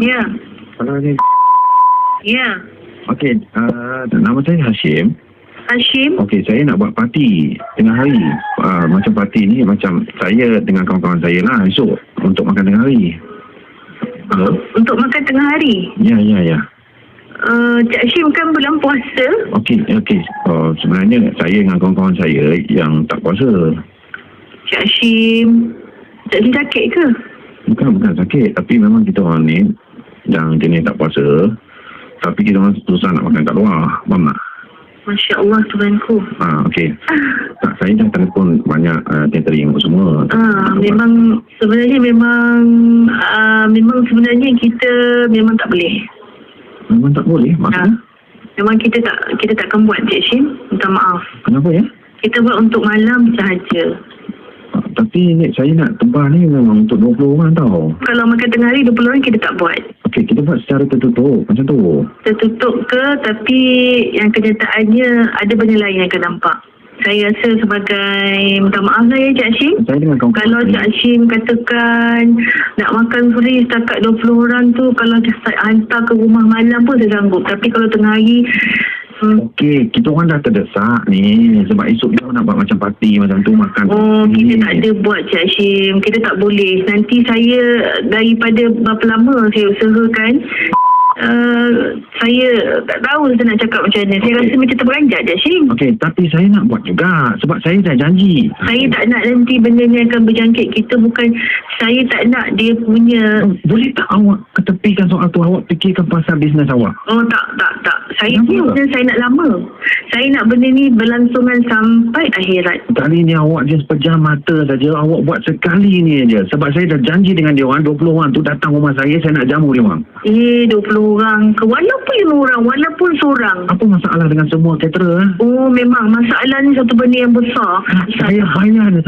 Ya. Kalau ni, Ya. okey, uh, nama saya Hashim. Hashim. Okey, saya nak buat parti tengah hari. Uh, macam parti ni, macam saya dengan kawan-kawan saya lah esok untuk makan tengah hari. Hello? Untuk makan tengah hari. Ya, ya, ya. Uh, Cik Hashim kan bulan puasa. Okey, okey. Uh, sebenarnya saya dengan kawan-kawan saya yang tak puasa. Cik Hashim. Cik Hashim sakit ke? Bukan, bukan sakit. Tapi memang kita orang ni yang jenis tak puasa. Tapi kita orang susah nak makan kat luar. Faham tak? Masya Allah Tuhanku. Ah, okey. Tak, saya dah telefon banyak uh, catering semua. Ah, memang sebenarnya memang ah, memang sebenarnya kita memang tak boleh. Memang tak boleh. Maksudnya? Memang kita tak kita takkan buat Cik Hashim. Minta maaf. Kenapa ya? Kita buat untuk malam sahaja. Tapi ni saya nak tebal ni memang untuk 20 orang tau. Kalau makan tengah hari 20 orang kita tak buat. Okey, kita buat secara tertutup. Macam tu. Tertutup ke tapi yang kenyataannya ada benda lain yang akan nampak. Saya rasa sebagai minta maaf lah ya Cik Hashim. Saya dengan Kalau Cik Hashim katakan nak makan free setakat 20 orang tu kalau start hantar ke rumah malam pun saya sanggup. Tapi kalau tengah hari hmm, Okey, kita orang dah terdesak ni. Sebab esok kita nak buat macam parti macam tu makan. Oh, kita ni. tak ada buat Cik Hashim. Kita tak boleh. Nanti saya daripada berapa lama saya usahakan Uh, saya tak tahu saya nak cakap macam mana. Saya rasa macam terperanjat Cik Hashim. Okey, tapi saya nak buat juga. Sebab saya dah janji. Saya tak nak nanti benda ni akan berjangkit kita bukan saya tak nak dia punya Oh, Boleh tak awak ketepikan soal tu? Awak fikirkan pasal bisnes awak. Oh tak tak tak. Saya Kenapa? ni benda saya nak lama. Saya nak benda ni berlangsungan sampai akhirat. Kali ni awak just pejam mata saja. Awak buat sekali ni aja. Sebab saya dah janji dengan dia orang. 20 orang tu datang rumah saya. Saya nak jamu dia orang. Eh 20 orang ke walaupun 5 orang walaupun seorang. Apa masalah dengan semua caterer? Eh? Oh memang masalah ni satu benda yang besar. Saya bayar.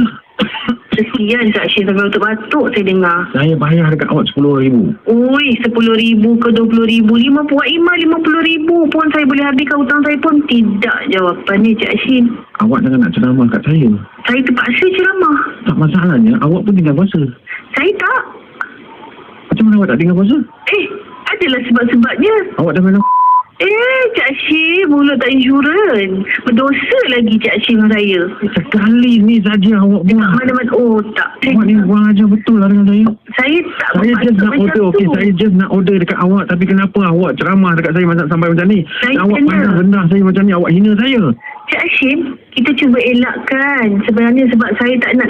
Kesian Cik Syed sampai batuk saya dengar. Saya bayar dekat awak RM10,000. Ui, RM10,000 ke RM20,000, lima buat imam RM50,000 pun saya boleh habiskan hutang saya pun tidak jawapannya Cik Hashim. Awak jangan nak ceramah kat saya. Saya terpaksa ceramah. Tak masalahnya, awak pun tinggal puasa. Saya tak. Macam mana awak tak tinggal puasa? Eh, adalah sebab-sebabnya. Awak dah minum Eh, Cik Hashim, mulut tak insurans. Berdosa lagi Cik Hashim dengan saya. sekali ni saja awak buat. Mana-mana, oh tak. Awak ni buang aja betul lah dengan saya. Saya tak Saya just nak order, okey. tu. Saya just nak order dekat awak. Tapi kenapa awak ceramah dekat saya macam sampai macam ni? Saya awak kena. pandang rendah saya macam ni. Awak hina saya. Cik Hashim, kita cuba elakkan. Sebenarnya sebab saya tak nak